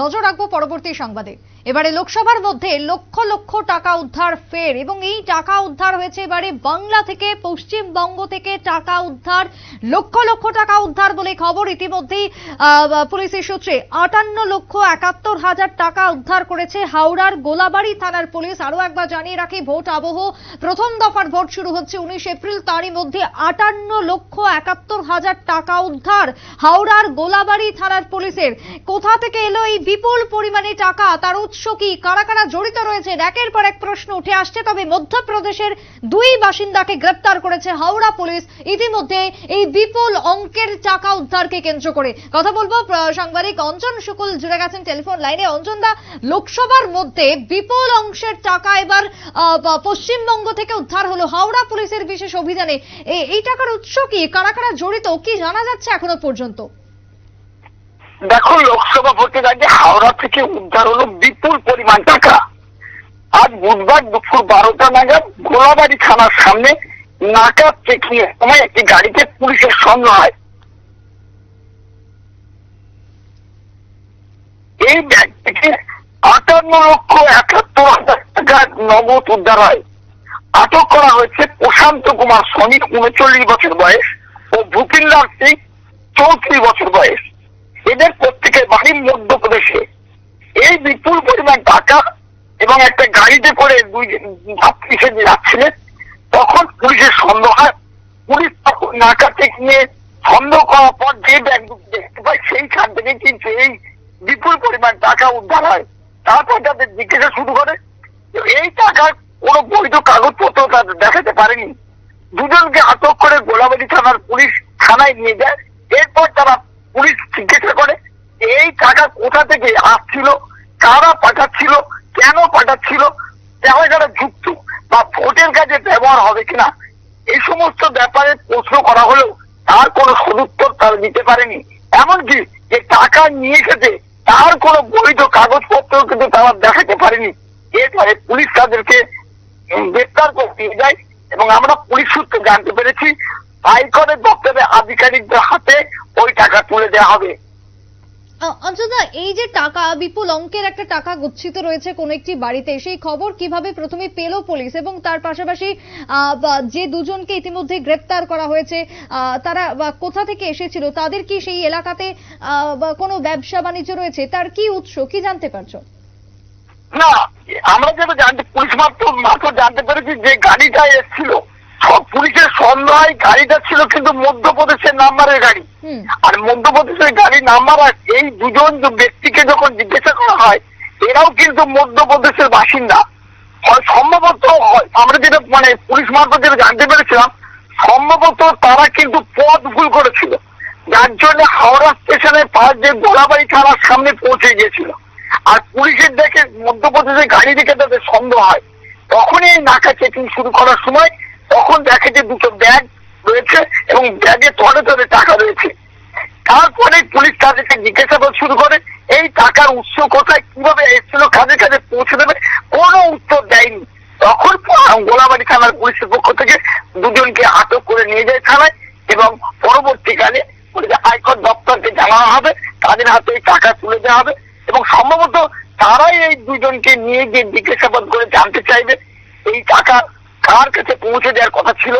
নজর রাখব পরবর্তী সংবাদে। এবারে লোকসভার মধ্যে লক্ষ লক্ষ টাকা উদ্ধার ফের, এবং এই টাকা উদ্ধার হয়েছে এবারে বাংলা থেকে, পশ্চিমবঙ্গ থেকে টাকা উদ্ধার লক্ষ লক্ষ টাকা উদ্ধার বলে খবর ইতিমধ্যেই পুলিশের সূত্রে আটান্ন লক্ষ একাত্তর হাজার টাকা উদ্ধার করেছে হাওড়ার গোলাবাড়ি থানার পুলিশ। আরও একবার জানিয়ে রাখি, ভোট আবহ প্রথম দফার ভোট শুরু হচ্ছে উনিশ এপ্রিল। তারই মধ্যে আটান্ন লক্ষ একাত্তর হাজার টাকা উদ্ধার হাওড়ার গোলাবাড়ি থানার পুলিশের। কোথা থেকে এলো এই বিপুল পরিমাণে টাকা? তার উৎস কি? কারা কারা জড়িত রয়েছে একের পর এক প্রশ্ন উঠে আসছে। তবে মধ্যপ্রদেশের দুই বাসিন্দাকে গ্রেপ্তার করেছে হাওড়া পুলিশ। ইতিমধ্যে এই বিপুল অঙ্কের টাকা উদ্ধারকে কেন্দ্র করে। কথা বলব সাংবাদিক অঞ্জন শুকুল জুড়ে গেছেন টেলিফোন লাইনে। অঞ্জন দা, লোকসভার মধ্যে বিপুল অংশের টাকা এবার পশ্চিমবঙ্গ থেকে উদ্ধার হলো। হাওড়া পুলিশের বিশেষ অভিযানে। এই টাকার উৎস কি? কারা কারা জড়িত? কি জানা যাচ্ছে এখনও পর্যন্ত? দেখো, লোকসভা ভোটের আগে হাওড়া থেকে উদ্ধার হলো বিপুল পরিমাণ টাকা। আজ বুধবার দুপুর বারোটা নাগাদ গোলাবাড়ি থানার সামনে নাকা চেকিং এর সময় একটি গাড়িতে পুলিশের সন্দেহ হয় এই ব্যাগ থেকে আটান্ন লক্ষ একাত্তর হাজার টাকা নগদ উদ্ধার হয়। আটক করা হয়েছে প্রশান্ত কুমার সনি, উনচল্লিশ বছর বয়স, ও ভূপিন্দার সিং, চৌত্রিশ বছর বয়স। এদের প্রত্যেকের বাড়ি মধ্যপ্রদেশে। এই বিপুল পরিমাণ টাকা এবং একটা গাড়িতে করে দুই যাত্রী সেজে যাচ্ছিলেন। তখন পুলিশের সন্দেহ হয়। পুলিশ তখন নাকা থেকে নিয়ে সন্দেহ করার পর যে ব্যাগ দেখতে পায় সেইখান থেকে কিন্তু এই বিপুল পরিমাণ টাকা উদ্ধার হয়। তারপর তাদের জিজ্ঞাসা শুরু করে এই টাকার কোনো বৈধ কাগজপত্র তাদের দেখাতে পারেনি। দুজনকে আটক করে গোলাবাড়ি থানার পুলিশ থানায় নিয়ে যায়। এরপর তারা পুলিশ জিজ্ঞাসা করে, এই টাকা কোথা থেকে আসছিল? কারা পাঠাচ্ছিল যারা যারা যুক্ত বা ভোটের কাজে ব্যবহার হবে কিনা এই সমস্ত ব্যাপারে প্রশ্ন করা হলেও তার কোনো সদুত্তর তারা দিতে পারেনি। এমনকি যে টাকা নিয়ে এসেছে, তার কোনো বৈধ কাগজপত্র কিন্তু তারা দেখাতে পারেনি। এরপরে পুলিশ তাদেরকে গ্রেপ্তার করতে যায় এবং আমরা পুলিশ সূত্রে জানতে পেরেছি হাইকোর্টের দপ্তরের আধিকারিকদের হাতে ওই টাকা তুলে দেওয়া হবে। অঞ্জনা, এই যে টাকা, বিপুল অঙ্কের একটা টাকা গচ্ছিত রয়েছে কোন একটি বাড়িতে, সেই খবর কীভাবে প্রথমে পেল পুলিশ এবং তার পাশাপাশি যে দুজনকে ইতিমধ্যে গ্রেপ্তার করা হয়েছে তারা কোথা থেকে এসেছিল, তাদের কি সেই এলাকাতে কোনো ব্যবসা বাণিজ্য রয়েছে, তার কি উৎস, কি জানতে পারছ? না, আমরা যেটা জানতে, পুলিশ মাত্র মাত্র জানতে পেরেছি যে গাড়িটা এসেছিল। পুলিশের সন্দেহ হয় গাড়িটা ছিল কিন্তু মধ্যপ্রদেশের নাম্বারের গাড়ি। আর মধ্যপ্রদেশের গাড়ি নাম্বার আর এই দুজন ব্যক্তিকে যখন জিজ্ঞাসা করা হয় এরাও কিন্তু মধ্যপ্রদেশের বাসিন্দা। হয় সম্ভবত হয় আমরা যেটা মানে পুলিশ মারফত যেটা জানতে পেরেছিলাম সম্ভবত তারা কিন্তু পথ ভুল করেছিল। যার জন্য হাওড়া স্টেশনে পাশ যে গোলাবাড়ি থানার সামনে পৌঁছে গিয়েছিল। আর পুলিশের দেখে মধ্যপ্রদেশের গাড়ি দেখে তাদের সন্দেহ হয়। তখনই এই নাকা চেকিং শুরু করার সময় তখন দেখে যে দুটো ব্যাগ রয়েছে এবং ব্যাগে তলে তলে টাকা রয়েছে। তারপরে পুলিশ তাদেরকে জিজ্ঞাসাবাদ শুরু করে, এই টাকার উৎস কোথায়, কীভাবে এসেছিল, কাজে কাজে পৌঁছে দেবে, কোনো উত্তর দেয়নি। তখন গোলাবাড়ি থানার পুলিশের পক্ষ থেকে দুজনকে আটক করে নিয়ে যায় থানায় এবং পরবর্তীকালে আয়কর দপ্তরকে জানানো হবে, তাদের হাতে এই টাকা তুলে দেওয়া হবে এবং সম্ভবত তারাই এই দুজনকে নিয়ে গিয়ে জিজ্ঞাসাবাদ করে জানতে চাইবে, এই টাকা কার কাছে পৌঁছে দেওয়ার কথা ছিল?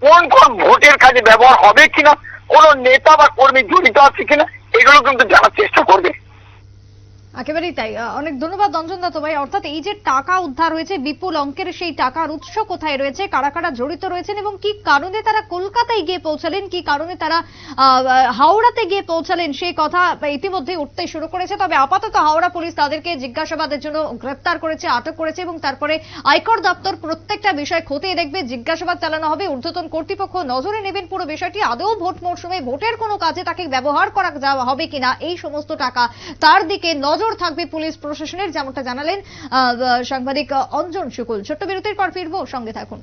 কোন কোন ভোটের কাজে ব্যবহার হবে কিনা? কোন নেতা বা কর্মী জড়িত আছে কিনা? এগুলো কিন্তু জানার চেষ্টা করবে। একেবারেই তাই। অনেক ধন্যবাদ অঞ্জন দত্ত ভাই। অর্থাৎ এই যে টাকা উদ্ধার হয়েছে, বিপুল অঙ্কের সেই টাকার উৎস কোথায় রয়েছে, কারা কারা জড়িত রয়েছেন এবং কি কারণে তারা কলকাতায় গিয়ে পৌঁছালেন, কি কারণে তারা হাওড়াতে গিয়ে পৌঁছালেন, সেই কথা ইতিমধ্যে উঠতে শুরু করেছে। তবে আপাতত হাওড়া পুলিশ তাদেরকে জিজ্ঞাসাবাদের জন্য গ্রেপ্তার করেছে, আটক করেছে এবং তারপরে আয়কর দপ্তর প্রত্যেকটা বিষয় খতিয়ে দেখবে, জিজ্ঞাসাবাদ চালানো হবে। ঊর্ধ্বতন কর্তৃপক্ষ নজরে নেবেন পুরো বিষয়টি। আদৌ ভোট মরশুমে ভোটের কোনো কাজে তাকে ব্যবহার করা যাওয়া হবে কিনা, এই সমস্ত টাকা তার দিকে নজর থাকবে পুলিশ প্রশাসনের যেমনটা জানালেন সাংবাদিক অঞ্জন শুকুল। ছোট্ট বিরতির পর ফিরবো সঙ্গে থাকুন।